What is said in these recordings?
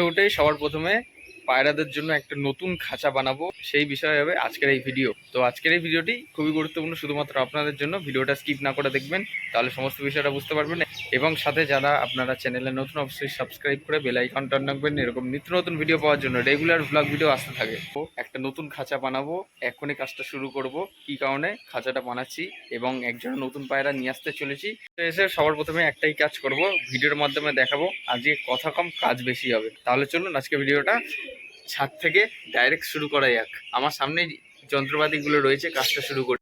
উঠে সবার প্রথমে পায়রাদের জন্য একটা নতুন খাঁচা বানাবো, সেই বিষয়ে হবে আজকের এই ভিডিও। তো আজকের এই ভিডিওটি খুবই গুরুত্বপূর্ণ, শুধুমাত্র আপনাদের জন্য। ভিডিওটা স্কিপ না করে দেখবেন, তাহলে সমস্ত বিষয়টা বুঝতে পারবেন। এবং সাথে যারা আপনারা চ্যানেলে নতুন, অবশ্যই সাবস্ক্রাইব করে বেল আইকনটা অন রাখবেন। এরকম নিত্য নতুন ভিডিও পাওয়ার জন্য রেগুলার ব্লগ ভিডিও আসতে থাকে। তো একটা নতুন খাঁচা বানাবো, এখনই কাজটা শুরু করব। কি কারণে? খাঁচাটা বানাচ্ছি এবং একজন নতুন পায়রা নিয়ে আসতে চলেছি। তো এসে সবার প্রথমে একটাই কাজ করব, ভিডিওর মাধ্যমে দেখাবো। আজকে কথা কম, কাজ বেশি হবে। তাহলে চলুন আজকে ভিডিওটা ছাদ থেকে ডাইরেক্ট শুরু করা যাক। আমার সামনে যন্ত্রপাতিগুলো রয়েছে কাজটা শুরু করি।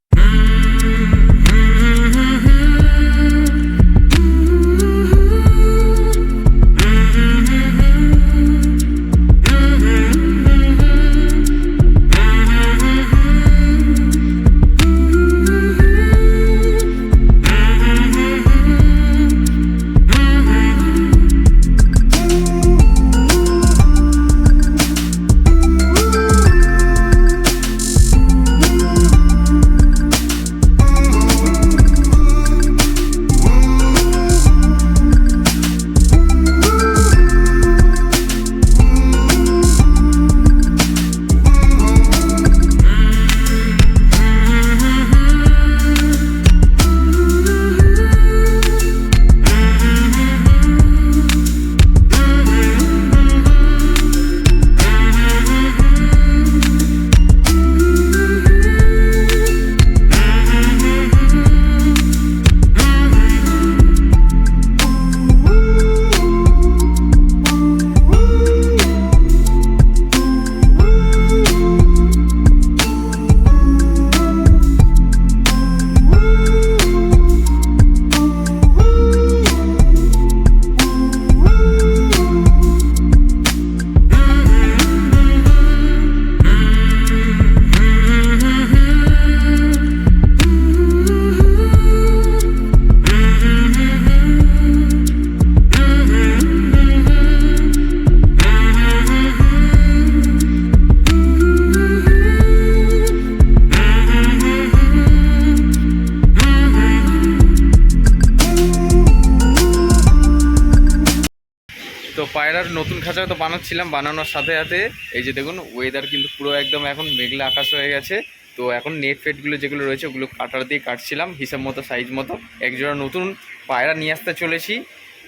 তো পায়রার নতুন খাঁচা তো বানাচ্ছিলাম, বানানোর সাথে সাথে। এই যে দেখুন ওয়েদার কিন্তু পুরো একদম এখন মেঘলা আকাশ হয়ে গেছে। তো এখন নেট ফেটগুলো যেগুলো রয়েছে, ওগুলো কাটার দিয়ে কাটছিলাম, হিসাব মতো সাইজ মতো। একজোড়া নতুন পায়রা নিয়ে আসতে চলেছি।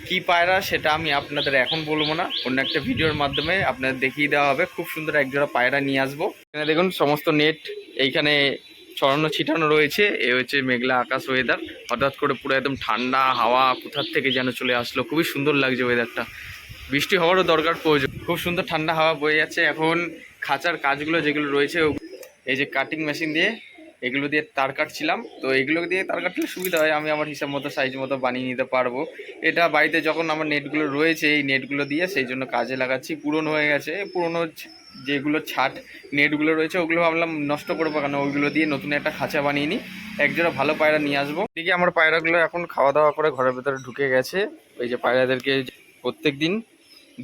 কি পায়রা সেটা আমি আপনাদের এখন বলব না, অন্য একটা ভিডিওর মাধ্যমে আপনাদের দেখিয়ে দেওয়া হবে। খুব সুন্দর একজোড়া পায়রা নিয়ে আসব। এখানে দেখুন, সমস্ত নেট এইখানে ছড়ানো, ছিটানো রয়েছে। এ হচ্ছে মেঘলা আকাশ ওয়েদার হঠাৎ করে পুরো একদম ঠান্ডা হাওয়া কোথার থেকে যেন চলে আসলো। খুবই সুন্দর লাগছে ওয়েদারটা বৃষ্টি হওয়ারও দরকার প্রয়োজন। খুব সুন্দর ঠান্ডা হাওয়া বয়ে যাচ্ছে। এখন খাঁচার কাজগুলো যেগুলো রয়েছে এই যে কাটিং মেশিন দিয়ে এগুলো দিয়ে তার কাটছিলাম। তো এগুলো দিয়ে তার কাটলে সুবিধা হয়। আমি আমার হিসাব মতো সাইজ মতো বানিয়ে নিতে পারব। এটা বাড়িতে যখন আমার নেটগুলো রয়েছে, এই নেটগুলো দিয়ে সেই জন্য কাজে লাগাচ্ছি। পুরনো হয়ে গেছে। পুরনো যেগুলো ছাট নেটগুলো রয়েছে, ওগুলো ভাবলাম নষ্ট করব কেন? ওইগুলো দিয়ে নতুন একটা খাঁচা বানিয়ে নিই। একজোড়া ভালো পায়রা নিয়ে আসব। এদিকে আমার পায়রাগুলো এখন খাওয়া দাওয়া করে ঘরের ভেতরে ঢুকে গেছে। ওই যে পায়রাদেরকে প্রত্যেক দিন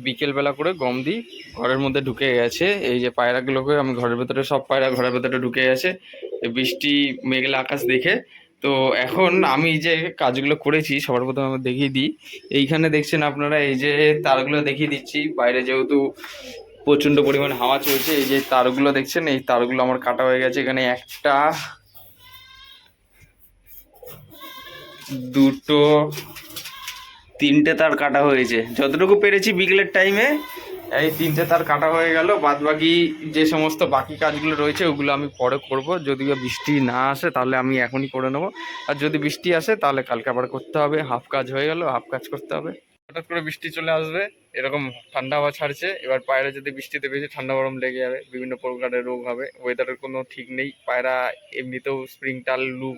বিকেলবেলা করে গম দিই, ঘরের মধ্যে ঢুকে গেছে। এই যে পায়রাগুলোকে আমি ঘরের ভেতরে, সব পায়রা ঘরের ভেতরে ঢুকে গেছে। বৃষ্টি, মেঘলা আকাশ দেখে। তো এখন আমি যে কাজগুলো করেছি, সবার প্রথমে আমি দেখিয়ে দিই। এইখানে দেখছেন আপনারা, এই যে তারগুলো দেখিয়ে দিচ্ছি। বাইরে যেহেতু প্রচণ্ড পরিমাণ হাওয়া চলছে, এই যে তারগুলো দেখছেন, এই তারগুলো আমার কাটা হয়ে গেছে। এখানে একটা, দুটো তিনটে তার কাটা হয়েছে। যতটুকু পেরেছি বিকেলের টাইমে এই তিনটে তার কাটা হয়ে গেল। বাদ বাকি যে সমস্ত বাকি কাজগুলো রয়েছে, ওগুলো আমি পরে করব। যদি বৃষ্টি না আসে, তাহলে আমি এখনই করে নেব। আর যদি বৃষ্টি আসে, তাহলে কালকে আবার করতে হবে। হাফ কাজ হয়ে গেল, হাফ কাজ করতে হবে। হঠাৎ করে বৃষ্টি চলে আসবে, এরকম ঠান্ডা হাওয়া ছাড়ছে। এবার পায়রা যদি বৃষ্টিতে বেশি ঠান্ডা গরম লেগে যাবে, বিভিন্ন প্রকারের রোগ হবে। ওয়েদারের কোনো ঠিক নেই। পায়রা এমনিতেও স্প্রিং টাল লু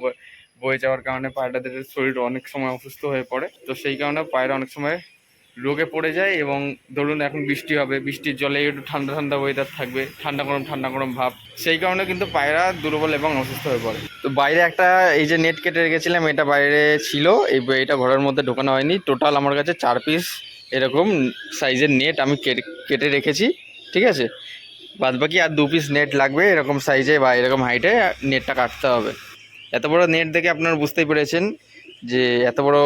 বয়ে যাওয়ার কারণে পায়রাদের শরীর অনেক সময় অসুস্থ হয়ে পড়ে। তো সেই কারণে পায়রা অনেক সময় রোগে পড়ে যায় এবং ধরুন এখন বৃষ্টি হবে, বৃষ্টির জলে একটু ঠান্ডা ঠান্ডা ওয়েদার থাকবে, ঠান্ডা গরম ঠান্ডা গরম ভাব। সেই কারণে কিন্তু পায়রা দুর্বল এবং অসুস্থ হয়ে পড়ে। তো বাইরে একটা এই যে নেট কেটে রেখেছিলাম, এটা বাইরে ছিল। এই এটা ঘরের মধ্যে ঢোকানো হয়নি। টোটাল আমার কাছে চার পিস এরকম সাইজের নেট আমি কেটে- রেখেছি, ঠিক আছে? বাদ বাকি আর দু পিস নেট লাগবে, এরকম সাইজে বা এরকম হাইটে নেটটা কাটতে হবে। এত বড় নেট দেখে আপনারা বুঝতেই পেরেছেন যে এত বড়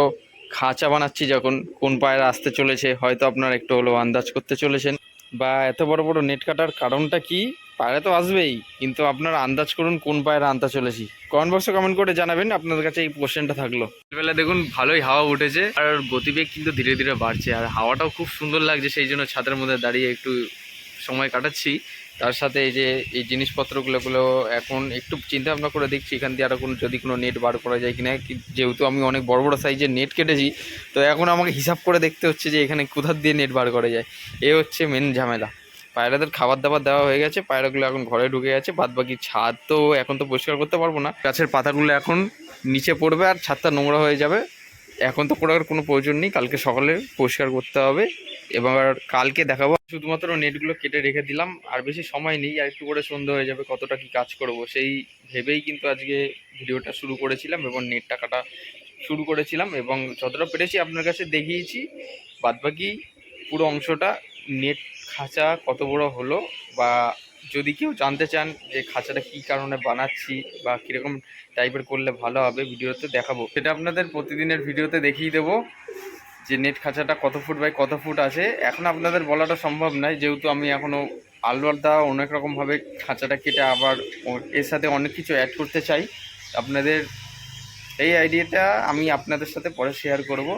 খাঁচা বানাচ্ছি যখন, কোন পায়রা আসতে চলেছে, হয়তো আপনারা একটু হলেও আন্দাজ করতে চলেছেন। বা এত বড় বড় নেট কাটার কারণটা কি? পায়রা তো আসবেই, কিন্তু আপনারা আন্দাজ করুন কোন পায়রা আনতে চলেছি। কমেন্ট বক্সে কমেন্ট করে জানাবেন, আপনাদের কাছে এই কোশ্চেনটা থাকল। বেলা দেখুন, ভালোই হাওয়া উঠেছে, আর গতিবেগ কিন্তু ধীরে ধীরে বাড়ছে, আর হাওয়াটাও খুব সুন্দর লাগছে, সেই জন্য ছাদের মধ্যে দাঁড়িয়ে একটু সময় কাটাচ্ছি। তার সাথে এই যে, এই জিনিসপত্রগুলোগুলো এখন একটু চিন্তা ভাবনা করে দেখছি, এখান দিয়ে আরও কোনো, যদি কোনো নেট বার করা যায় কিনা। যেহেতু আমি অনেক বড় বড় সাইজের নেট কেটেছি, তো এখন আমাকে হিসাব করে দেখতে হচ্ছে যে এখানে কোথার দিয়ে নেট বার করা যায়। এ হচ্ছে মেন ঝামেলা। পায়রাদের খাবার দাবার দেওয়া হয়ে গেছে, পায়রাগুলো এখন ঘরে ঢুকে গেছে বাদ বাকি ছাদ তো এখন তো পরিষ্কার করতে পারব না। গাছের পাতাগুলো এখন নিচে পড়বে আর ছাদটা নোংরা হয়ে যাবে। এখন তো করার কোনো প্রয়োজন নেই, কালকে সকালে পরিষ্কার করতে হবে। এবার কালকে দেখাবো। শুধুমাত্র নেটগুলো কেটে রেখে দিলাম, আর বেশি সময় নেই, আর একটু করে সন্ধ্যা হয়ে যাবে কতটা কি কাজ করব, সেই ভেবেই কিন্তু আজকে ভিডিওটা শুরু করেছিলাম এবং নেটটা কাটা শুরু করেছিলাম এবং যতটা পেরেছি আপনার কাছে দেখিয়েছি। বাদবাকি পুরো অংশটা নেট খাঁচা কত বড় হলো বা যদি কেউ জানতে চান যে খাঁচাটা কী কারণে বানাচ্ছি বা কীরকম টাইপের করলে ভালো হবে, ভিডিওতে দেখাবো। সেটা আপনাদের প্রতিদিনের ভিডিওতে দেখিয়ে দেবো। যে নেট খাঁচাটা কত ফুট বাই কত ফুট আছে, এখন আপনাদের বলাটা সম্ভব নয়। যেহেতু আমি এখনও আলাদা অনেক রকমভাবে খাঁচাটা কেটে আবার এর সাথে অনেক কিছু অ্যাড করতে চাই। আপনাদের এই আইডিয়াটা আমি আপনাদের সাথে পরে শেয়ার করব।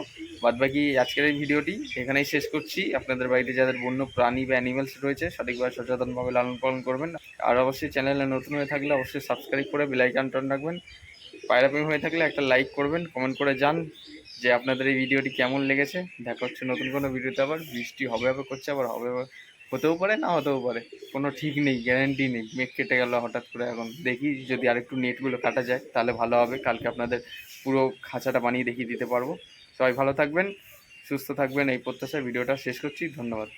বাদবাকি আজকের এই ভিডিওটি এখানেই শেষ করছি। আপনাদের বাড়িতে যাদের বন্য, প্রাণী বা অ্যানিমেলস রয়েছে, সঠিকভাবে সচেতনভাবে লালন পালন করবেন। আর অবশ্যই চ্যানেলে নতুন হয়ে থাকলে অবশ্যই সাবস্ক্রাইব করে বেলাইকান টন রাখবেন। পায়রাপ্রেমী হয়ে থাকলে একটা লাইক করবেন কমেন্ট করে যান যে আপনাদের এই ভিডিওটি কেমন লেগেছে, দেখা হচ্ছে নতুন কোনো ভিডিওতে আবার। বৃষ্টি হবে হবে করছে, আবার হবে হতেও পারে, না হতেও পারে। কোনো ঠিক নেই গ্যারান্টি নেই। মেঘ কেটে গেল হঠাৎ করে এখন। দেখি যদি আরেকটু নেটগুলো কাটা যায়, তাহলে ভালো হবে। কালকে আপনাদের পুরো খাঁচাটা বানিয়ে দেখিয়ে দিতে পারব। সবাই ভালো থাকবেন, সুস্থ থাকবেন। এই প্রত্যাশায় ভিডিওটা শেষ করছি। ধন্যবাদ।